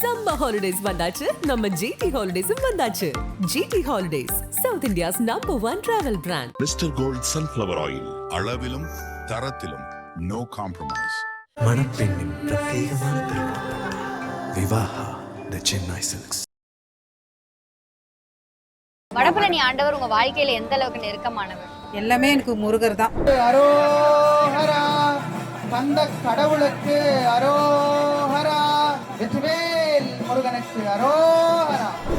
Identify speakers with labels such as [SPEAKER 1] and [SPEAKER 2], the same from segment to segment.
[SPEAKER 1] Summer holidays வந்தாச்சு. நம்ம GT ஹாலிடேஸும் வந்தாச்சு. GT holidays South India's number one travel brand
[SPEAKER 2] Mister Gold sunflower oil அளவிலும் தரத்திலும் நோ காம்ப்ரமைஸ்
[SPEAKER 3] மணப்பெண்ணின் பிரத்யேகமான திருமணம் விவாஹா த சென்னை சில்க்ஸ்
[SPEAKER 4] வடபழனி ஆண்டவர் உங்க வாழ்க்கையில எந்த அளவுக்கு நெருக்கமானவர்?
[SPEAKER 5] எல்லாமே எனக்கு முருகர் தான்.
[SPEAKER 6] அரோஹரா கந்த கடவுளுக்கு அரோஹரா.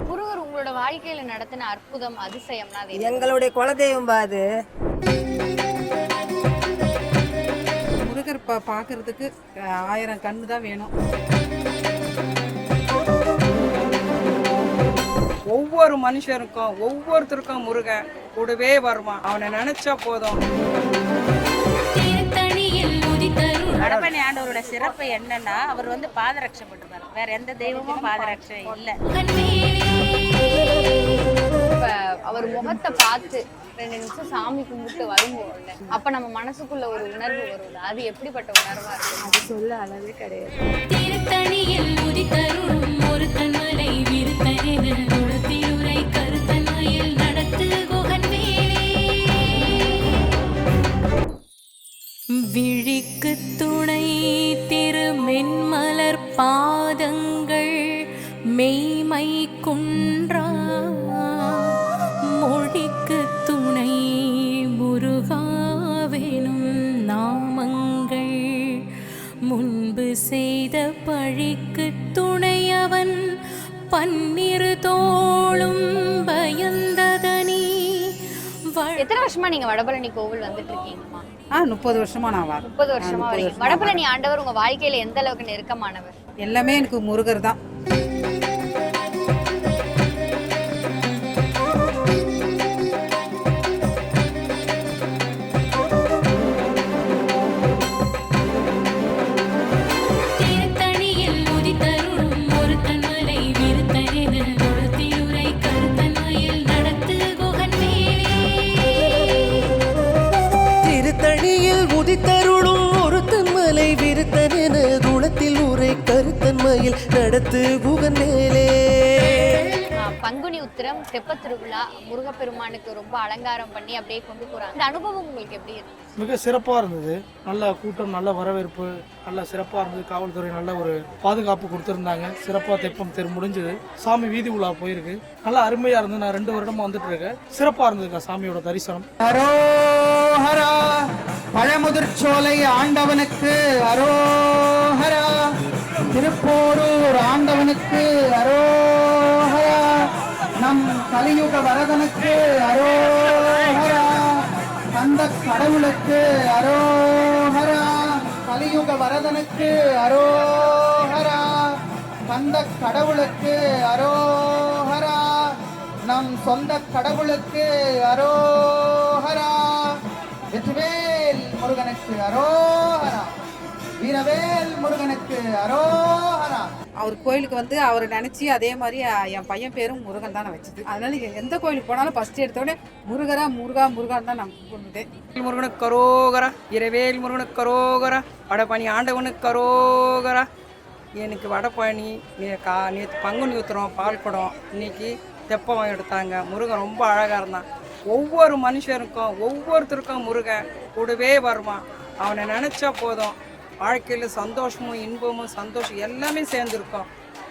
[SPEAKER 4] முருகர் உங்களோட வாழ்க்கையில நடத்தின அற்புதம் அதிசயம்னா அது என்ன?
[SPEAKER 7] எங்களுடைய குலதெய்வம் பாது
[SPEAKER 5] முருகர் பா பார்க்கறதுக்கு அஹ், ஆயிரம் கண்ணு தான் வேணும்.
[SPEAKER 6] ஒவ்வொரு மனுஷருக்கும் ஒவ்வொருத்தருக்கும் முருகன் கூடவே வருவான். அவனை நினைச்சா போதும்.
[SPEAKER 8] வடபழனி ஆண்டவரோட சிறப்பு என்னன்னா அவர் வந்து பாதரட்சை பண்ணுவார். வேற எந்த தெய்வமும் பாதரட்சை இல்ல.
[SPEAKER 4] அவர் முகத்தை பார்த்து ரெண்டு நிமிஷம் சாமி கும்பிட்டு வரும்போது அப்ப நம்ம மனசுக்குள்ள ஒரு உணர்வு வரும்ல? அது எப்படிப்பட்ட உணர்வா இருக்கு அது சொல்ல அளவே கிடையாது.
[SPEAKER 9] திருத்தணியில் ஒரு தன்மலை நடத்து விழிக்கு துணை மென்மலர் பாதங்கள் மெய்மை குன்றா? மொழிக்கு துணை முருகாவெனும் நாமங்கள். முன்பு செய்த பழிக்கு துணையவன் பன்னிரு தோளும் பயந்ததனி. வ-
[SPEAKER 4] எத்தனை வருஷமா நீங்க வடபழனி கோவில் வந்துட்டு இருக்கீங்க?
[SPEAKER 5] ஆ முப்பது வருஷமா நான் வரேன்.
[SPEAKER 4] முப்பது வருஷமா வரீங்க. வடபழனி ஆண்டவர் உங்க வாழ்க்கையில எந்த அளவுக்கு நெருக்கமானவர்?
[SPEAKER 5] எல்லாமே எனக்கு முருகர் தான்.
[SPEAKER 4] பங்குனி உத்திரம் தெப்பத் திருவிழா முருகப்பெருமானுக்கு ரொம்ப அலங்காரம் பண்ணி அப்படியே கொண்டு போறாங்க. இந்த அனுபவம் உங்களுக்கு எப்படி இருக்கு
[SPEAKER 6] மிக சிறப்பாக இருந்தது. நல்ல கூட்டம் நல்ல வரவேற்பு நல்ல சிறப்பாக இருந்தது. காவல்துறை நல்ல ஒரு பாதுகாப்பு கொடுத்துருந்தாங்க. சிறப்பாக தெப்பம் தெரு முடிஞ்சது. சாமி வீதி உலா போயிருக்கு. நல்லா அருமையாக இருந்தது நான் ரெண்டு வருடமா வந்துட்டு இருக்கேன். சிறப்பாக இருந்ததுக்கா சாமியோட தரிசனம். அரோஹரா பழமுதிர்ச்சோலை ஆண்டவனுக்கு அரோஹரா திருப்போரூர் ஆண்டவனுக்கு நம் கலியுக வரதனுக்கு அரோஹரா. அந்த கடவுளுக்கு அரோஹரா. கலியுக வரதனுக்கு அரோஹரா. அந்த கடவுளுக்கு அரோஹரா. நம் சொந்த கடவுளுக்கு அரோஹரா. வெற்றிவேல் முருகனுக்கு அரோஹரா. வீரவேல் முருகனுக்கு அரோஹரா.
[SPEAKER 5] அவர் கோயிலுக்கு வந்து அவர் நினச்சி அதே மாதிரி என் பையன் பேரும் முருகன் தான் நான் வச்சது. அதனால எந்த கோயிலுக்கு போனாலும் ஃபஸ்ட்டு எடுத்தோடனே முருகரா முருகா முருகான் தான் நான் கூப்பிட்டேன்
[SPEAKER 6] முருகனுக்கு கரோகரா இரவேல் முருகனுக்கு கரோகரா வடபழனி ஆண்டவனுக்கு கரோகரா. எனக்கு வடபழனி நீ கா நேற்று பங்குனி ஊத்துறோம் பால் குடம் இன்னைக்கு தெப்பம் எடுத்தாங்க. முருகன் ரொம்ப அழகாக இருந்தான். ஒவ்வொரு மனுஷருக்கும் ஒவ்வொருத்தருக்கும் முருகன் கூடவே வருவான். அவனை நினச்சா போதும். வாழ்க்கையில் சந்தோஷமும் இன்பமும் சந்தோஷம் எல்லாமே சேர்ந்துருக்கும்.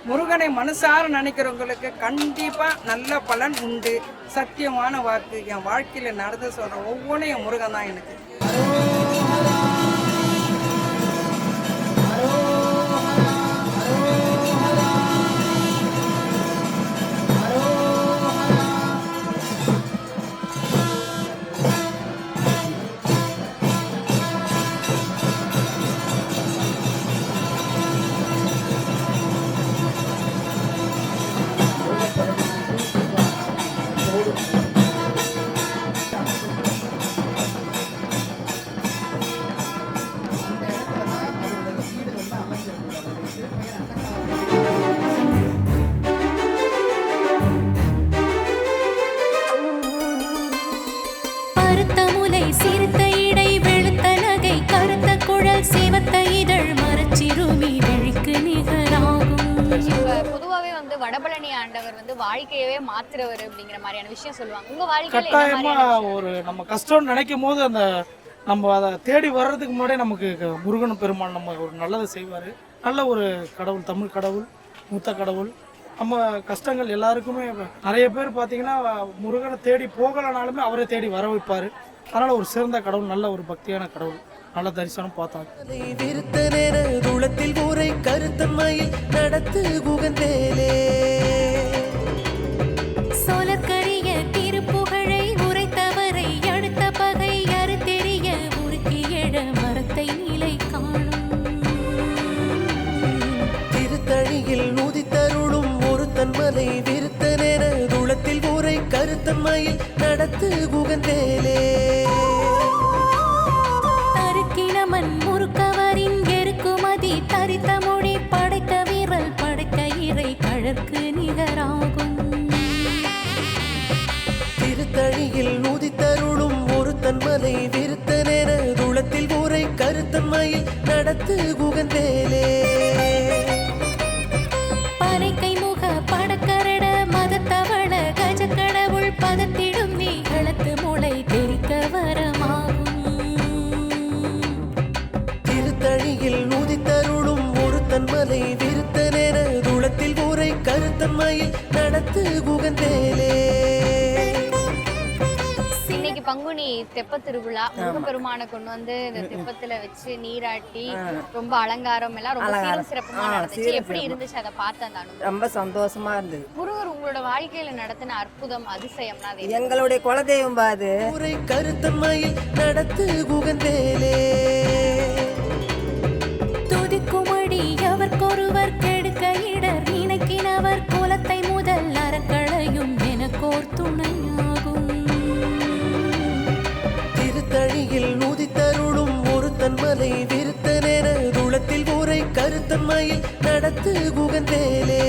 [SPEAKER 6] முருகனை மனசார நினைக்கிறவங்களுக்கு கண்டிப்பாக நல்ல பலன் உண்டு. சத்தியமான வாக்கு என் வாழ்க்கையில் நடந்து சொல்கிற ஒவ்வொன்றும் என் முருகன் தான் எனக்கு.
[SPEAKER 4] விஷயம் சொல்லுவாங்க. உங்க வாழ்க்கையில
[SPEAKER 10] கட்டாயமா? ஒரு நம்ம கஷ்டம்னு நினைக்கும் போது அந்த நம்ம அதை தேடி வர்றதுக்கு முன்னாடியே நமக்கு முருகன் பெருமான் நம்ம ஒரு நல்லதை செய்வார். நல்ல ஒரு கடவுள் தமிழ் கடவுள் மூத்த கடவுள். நம்ம கஷ்டங்கள் எல்லாருக்குமே நிறைய பேர் பார்த்தீங்கன்னா முருகனை தேடி போகலனாலுமே அவரை தேடி வர வைப்பார். அதனால் ஒரு சிறந்த கடவுள் நல்ல ஒரு பக்தியான கடவுள். நல்ல தரிசனம் பார்த்தோம்
[SPEAKER 7] நடத்து குகந்தேலே ஊரை கருத்தன்மையில் நடத்து குகந்தேலே
[SPEAKER 9] தருக்கினமன் முறுக்கவரின் எருக்குமதி தரித்த மொழி படைத்த வீரல் படைத்த இறை கழற்கு நிகராகும்.
[SPEAKER 7] திருத்தணியில் நூதித்தருளும் ஒரு தன்மலை விருத்தனென துளத்தில் ஊரை கருத்தன்மையில் நடத்து குகந்தேலே கருத்தன்மையில் நடத்து குகந்தேலே
[SPEAKER 4] இன்னைக்கு பங்குனி தெப்ப திருவிழா முருகப்பெருமானை கொண்டு வந்து இந்த தெப்பத்துல வச்சு நீராட்டி ரொம்ப அலங்காரம் எல்லாம் ரொம்ப சீரும் சிறப்புமா நடந்துச்சு. எப்படி இருந்துச்சு? அதை பார்த்த அந்த அனுபவம்.
[SPEAKER 6] ரொம்ப சந்தோஷமா இருந்தது.
[SPEAKER 4] முருகர் உங்களோட வாழ்க்கையில நடத்தின அற்புதம் அதிசயம்னா அது என்ன?
[SPEAKER 6] எங்களுடைய குலதெய்வம் பாது.
[SPEAKER 7] ஊரை கருத்தன்மையில் நடத்து குகந்தேலே
[SPEAKER 9] துணையாகும்.
[SPEAKER 7] திருத்தணியில் நூதித்தருளும் ஒரு தன்மலை விருத்தனென துளத்தில் ஊரை கருத்தன்மையில் நடத்து குகந்தேலே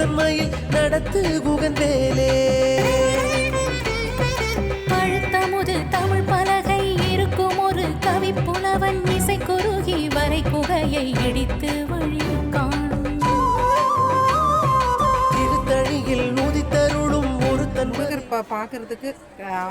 [SPEAKER 7] ஊரை கருத்தன்மையில் நடத்து குகந்தேலே
[SPEAKER 9] பழுத்தமுது தமிழ் பலகை இருக்கும் ஒரு கவி புலவன் இசை குறுகி வரை குகையை இடித்து வழி காணும்
[SPEAKER 7] திருத்தணியில் நூதித்தருளும் ஒரு
[SPEAKER 5] பா பார்க்கறதுக்கு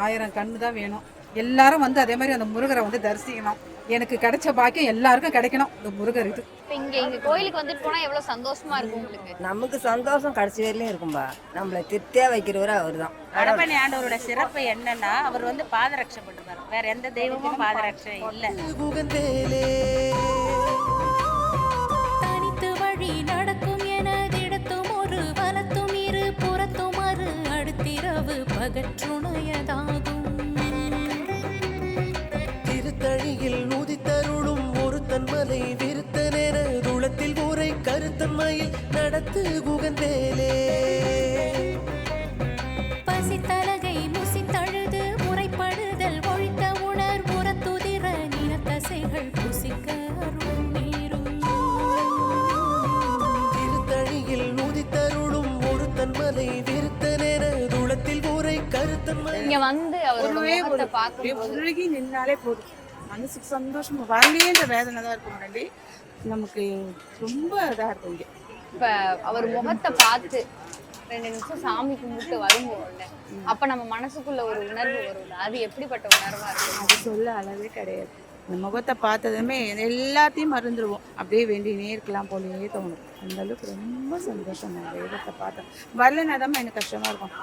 [SPEAKER 5] ஆயிரம் கண்ணு தான் வேணும். எல்லாரும் வந்து அதே மாதிரி அந்த முருகரை வந்து தரிசிக்கணும். எனக்கு கிடைச்ச பாக்கியம் எல்லாருக்கும் கிடைக்கணும். இந்த முருகர் இது.
[SPEAKER 4] இங்க இங்க கோயிலுக்கு வந்துட்டு போனா எவ்வளவு சந்தோஷமா இருக்கும் உங்களுக்கு?
[SPEAKER 6] நமக்கு சந்தோஷம் கடைசி வரையிலும் இருக்கும்பா. நம்மளை திருப்தியா வைக்கிறவர் அவர் தான்
[SPEAKER 8] வடபழனி ஆண்டவரோட சிறப்பு என்னன்னா அவர் வந்து பாதரட்சை பண்ணுவார் வேற எந்த தெய்வமும் பாதரட்சை இல்லை.
[SPEAKER 7] குகந்தேலே
[SPEAKER 9] தனித்து வழி நடக்கும் என திடத்தும் ஒரு வலத்தும் இரு புறத்தும் அரு அடுத்திரவு பகற்றுணையதாகும்
[SPEAKER 7] கருத்தன்மையில் நடத்து குகந்தேலே
[SPEAKER 9] பசித்தலகை முசித்தழுது முறைப்படுதல் ஒழித்த உணர் உரத்துதிர நினத்தசைகள் புசிக்க
[SPEAKER 7] திருத்தணியில் நூதித்தருளும் ஒரு தன்மலை விருத்தனென துளத்தில் ஊரை கருத்தன்மை
[SPEAKER 4] இங்க வந்து அவரோட முகத்தை பார்க்கும்போது
[SPEAKER 11] உருகி நின்னாலே போதும். மனசுக்கு சந்தோஷமா வரலையேன்ற வேதனை தான் இருக்கும் நமக்கு ரொம்ப இதாக இருக்கும் இங்கே.
[SPEAKER 4] இப்ப அவர் முகத்தை பார்த்து ரெண்டு நிமிஷம் சாமி கும்பிட்டு வரும்போது அப்ப நம்ம மனசுக்குள்ள ஒரு உணர்வு வரும்ல அது எப்படிப்பட்ட உணர்வா இருக்கும்?
[SPEAKER 11] அது சொல்ல அளவே கிடையாது. இந்த முகத்தை பார்த்ததுமே எல்லாத்தையும் மறந்துடுவோம் அப்படியே வேண்டினே இருக்கலாம் போலயே தோணும். அந்த அளவுக்கு ரொம்ப சந்தோஷம் நான் தெய்வத்தை பார்த்தேன். வரலன்னா தான் எனக்கு கஷ்டமா இருக்கும்.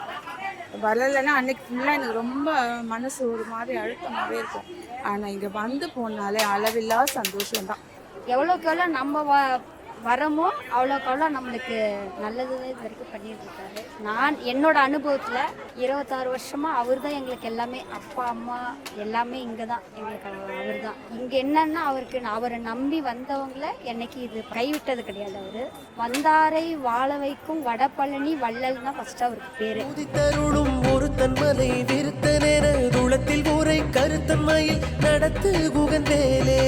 [SPEAKER 11] வரலைன்னா அன்னைக்கு ஃபுல்லாக எனக்கு ரொம்ப மனசு ஒரு மாதிரி அழுத்தமாகவே இருக்கும். ஆனால் இங்கே வந்து போனாலே அளவில்லா சந்தோஷம் தான்
[SPEAKER 12] எவ்வளோக்கு எவ்வளோ நம்ம வ வரமோ அவ்வளோக்கு அவ்வளோ நம்மளுக்கு நல்லது இது வரைக்கும் பண்ணிட்டு இருக்காரு நான் என்னோட அனுபவத்தில் இருபத்தாறு வருஷமாக அவர் தான் எங்களுக்கு எல்லாமே அப்பா அம்மா எல்லாமே இங்கே தான் எங்களுக்கு அவர் தான் இங்கே என்னன்னா அவருக்கு அவரை நம்பி வந்தவங்கள என்னைக்கு இது கைவிட்டது கிடையாது அவர். வந்தாரை வாழ வைக்கும் வடபழனி வள்ளல் தான் ஃபஸ்ட்டு அவருக்கு பேர்.
[SPEAKER 7] உதித்தருளும் ஒரு தன்மலை விருத்த நேர தூளத்தில் ஊரை கருத்தன்மையில் நடத்து குகந்தேலே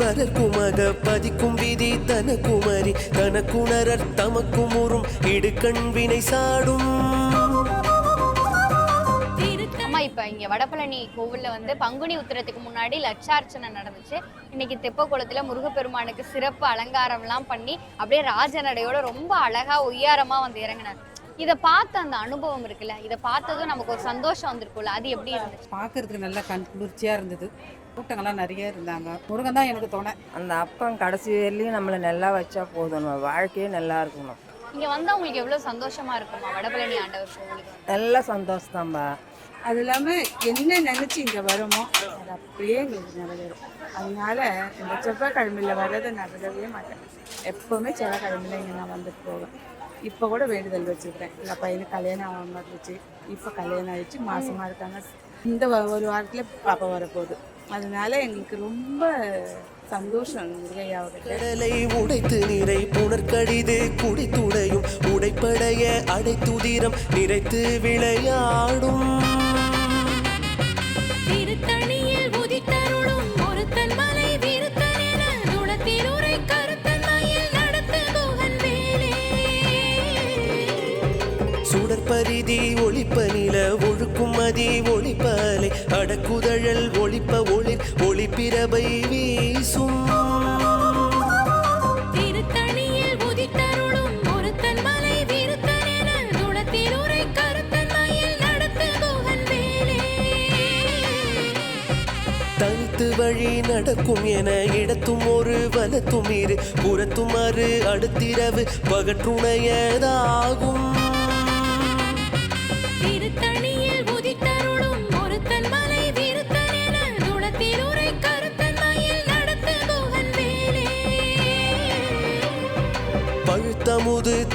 [SPEAKER 7] வரக்குமக பதிக்கும் விதி தனக்குமரி தனக்குணரர் தமக்கும் உறும் இடுக்கண் வினை சாடும்.
[SPEAKER 4] அம்மா இப்ப இங்க வடபழனி கோவில்ல வந்து பங்குனி உத்திரத்துக்கு முன்னாடி லட்சார்ச்சனை நடந்துச்சு. இன்னைக்கு தெப்பக்குளத்துல முருகப்பெருமானுக்கு சிறப்பு அலங்காரம்லாம் பண்ணி அப்படியே ராஜநடையோட ரொம்ப அழகா ஒய்யாரமா வந்து இறங்கினார். இதை பார்த்த அந்த அனுபவம் இருக்குல்ல? இதை பார்த்ததும் நமக்கு ஒரு சந்தோஷம் வந்திருக்கும்ல? அது எப்படி இருந்துச்சு?
[SPEAKER 5] பார்க்கறதுக்கு நல்லா கண் குளிர்ச்சியாக இருந்தது. கூட்டங்கள்லாம் நிறைய இருந்தாங்க. முருகன் தான் எனக்கு துணை.
[SPEAKER 6] அந்த அப்பன் கடைசி வரையிலையும் நம்மளை நல்லா வச்சா போதும். நம்ம வாழ்க்கையே நல்லா இருக்கணும்
[SPEAKER 4] இங்க வந்தா உங்களுக்கு எவ்வளவு சந்தோஷமா இருக்குமா வடபழனி ஆண்டவர் கோவிலுக்கு.
[SPEAKER 6] நல்ல சந்தோஷம்தான்பா
[SPEAKER 11] அது இல்லாமல் என்ன நினச்சி இங்கே வரோமோ அது அப்படியே எங்களுக்கு நிறைவேறும். அதனால இந்த செவ்வாய்க்கிழமையில் வர்றதை விடவே மாட்டேன். எப்போவுமே செவ்வாய்க்கிழமையில் இங்கே நான் வந்துட்டு போவேன். இப்போ கூட வேண்டுதல் வச்சுருக்கேன் எங்கள் பையனுக்கு கல்யாணம் ஆகாம இருந்துச்சு. இப்போ கல்யாணம் ஆயிடுச்சு. மாசமா இருக்காங்க. இந்த வ- ஒரு வாரத்தில் பாப்பா வரப்போகுது. அதனால எங்களுக்கு ரொம்ப சந்தோஷம்
[SPEAKER 7] கடலை உடைத்து நிறை புனர்கடிது குடித்துடையும் உடைப்படைய அடைத்துதிரம் நிறைத்து விளையாடும்.
[SPEAKER 9] திருத்தணியில் உதித்தருளும் ஒருத்தன் மலை விருத்தன் வேலே
[SPEAKER 7] தனித்து வழி நடக்கும் என இடத்தும் ஒரு வலத்தும் இரு புறத்தும் அறு அடுத்திரவு பகற்றுணையதாகும்.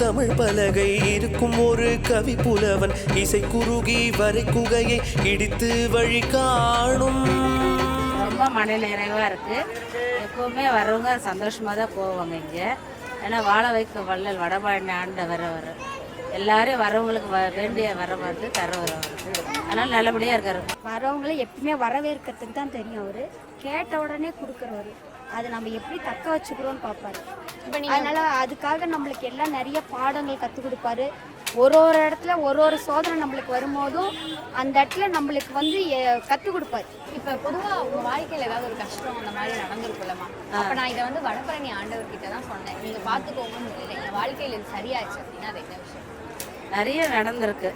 [SPEAKER 7] தமிழ் பலகை இருக்கும் ஒரு கவி புலவன். இசை குறுகி வரை குகையை இடித்து வழி காணும்.
[SPEAKER 8] ரொம்ப மன நிறைவாக இருக்குது எப்போவுமே வரவங்க சந்தோஷமாக தான் போவாங்க இங்கே. ஏன்னா வாழ வைக்க வள்ளல் வடபாடி ஆண்டவர் அவர். எல்லாரும் வரவங்களுக்கு வேண்டிய வர வந்து தர வரவர் அதனால் நல்லபடியாக இருக்காரு.
[SPEAKER 12] வரவங்களை எப்பயுமே வரவேற்கிறதுக்கு தான் தெரியும் அவரு. கேட்ட உடனே கொடுக்குறவரு. அது நம்ம எப்படி தக்க வச்சுக்கிறோம்னு பார்ப்பாரு. அதனால அதுக்காக நம்மளுக்கு எல்லாம் நிறைய பாடங்கள் கற்றுக் கொடுப்பாரு. ஒரு ஒரு இடத்துல ஒரு ஒரு சோதனை நம்மளுக்கு வரும்போதும் அந்த இடத்துல நம்மளுக்கு வந்து கற்றுக் கொடுப்பாரு.
[SPEAKER 4] இப்ப பொதுவா உங்க வாழ்க்கையில ஏதாவது ஒரு கஷ்டம் அந்த மாதிரி நடந்திருக்குல்லமா அப்ப நான் இதை வந்து வடபழனி ஆண்டவர் கிட்ட தான் சொன்னேன். நீங்க பாத்துக்கோங்கன்னு சொல்லல. என் வாழ்க்கையில இது சரியாச்சு அப்படின்னா அது என்ன விஷயம்?
[SPEAKER 8] நிறைய நடந்திருக்கு.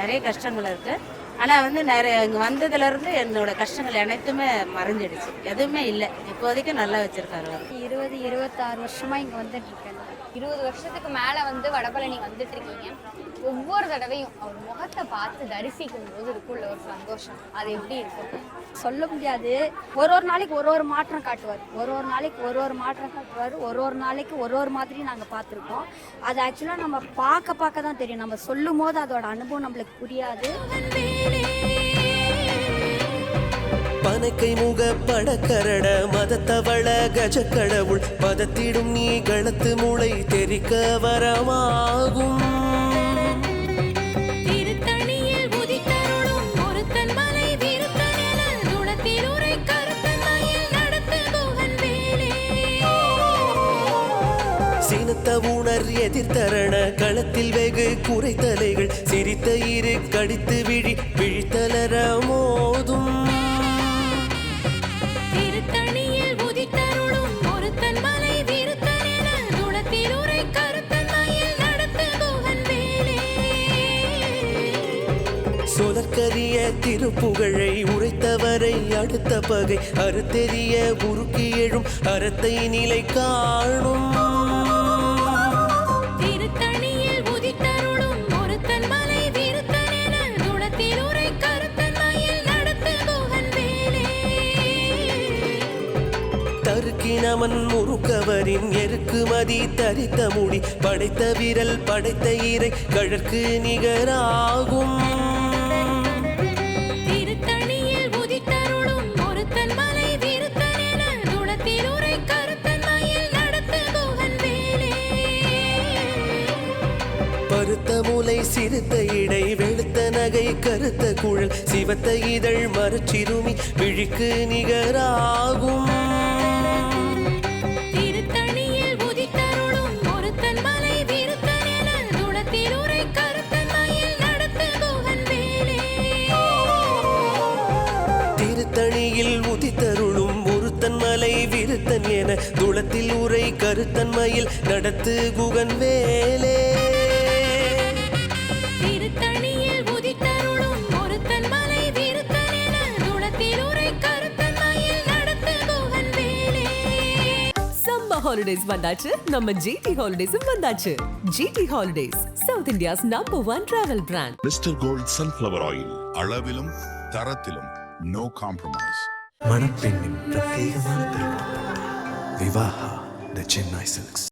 [SPEAKER 8] நிறைய கஷ்டங்கள் இருக்குது ஆனால் வந்து நிறைய இங்கே வந்ததுலேருந்து என்னோட கஷ்டங்கள் அனைத்துமே மறைஞ்சிடுச்சு. எதுவுமே இல்லை. இப்போதைக்கு நல்லா வச்சுருக்காரு
[SPEAKER 12] இருபது இருபத்தாறு வருஷமாக இங்கே வந்துட்டு இருக்கேன்.
[SPEAKER 4] இருபது வருஷத்துக்கு மேல வந்து வடபழனி வந்துட்டு இருக்கீங்க ஒவ்வொரு தடவையும் அவர் முகத்தை பார்த்து தரிசிக்கும் போது இருக்குள்ள ஒரு சந்தோஷம். அது எப்படி இருக்கும்?
[SPEAKER 12] சொல்ல முடியாது. ஒரு ஒரு நாளைக்கு ஒரு ஒரு மாற்றம் காட்டுவார். ஒரு ஒரு நாளைக்கு ஒரு ஒரு மாற்றம் காட்டுவார். ஒரு ஒரு நாளைக்கு ஒரு ஒரு மாதிரி நாங்கள் பார்த்துருக்கோம். அது ஆக்சுவலாக நம்ம பார்க்க பார்க்க தான் தெரியும். நம்ம சொல்லும் போது அதோட அனுபவம் நம்மளுக்கு புரியாது.
[SPEAKER 7] பனக்கை முக படக்கரட மதத்தவள கஜக்கடவுள். பதத்திடும் நீ களத்து முளை தெரிக்க வரமாகும். சினத்த உணர் எதிர்த்தரண களத்தில் வெகு குறைத்தலைகள். சிரித்த இரு கடித்து விழி விழித்தலர திருப்புகழை உரைத்தவரை அடுத்த பகை. அறுத்தெறிய உருக்கி எழும் அறத்தை நிலை காணும். தருக்கினமன் முறுக்கவரின் எருக்கு மதி தரித்த முடி. படைத்த விரல் படைத்த இறை கழற்கு நிகராகும். சிறுத்த இடை வெளுத்த நகை கருத்த குழல் சிவத்த இதழ் மரச்சிறுமி விழிக்கு நிகராகும்.
[SPEAKER 9] திருத்தணியில் உதித்தருளும் ஒருத்தன் மலை
[SPEAKER 7] திருத்தணியில் உதித்தருளும் ஒருத்தன் விருத்தன் என துளத்தில் உரை கருத்தன்மையில் நடத்து குகன் வேலே
[SPEAKER 1] ஹாலிடேஸ் வந்தாச்சு நம்ம ஜிடி ஹாலிடேஸும் வந்தாச்சு. GT holidays South India's number one travel brand
[SPEAKER 2] Mister Gold sunflower oil அளவிலும் தரத்திலும் நோ காம்ப்ரமைஸ்
[SPEAKER 3] மணப்பெண்ணின் பிரத்யேகமான திருமணம் விவாஹா த சென்னை சில்க்ஸ்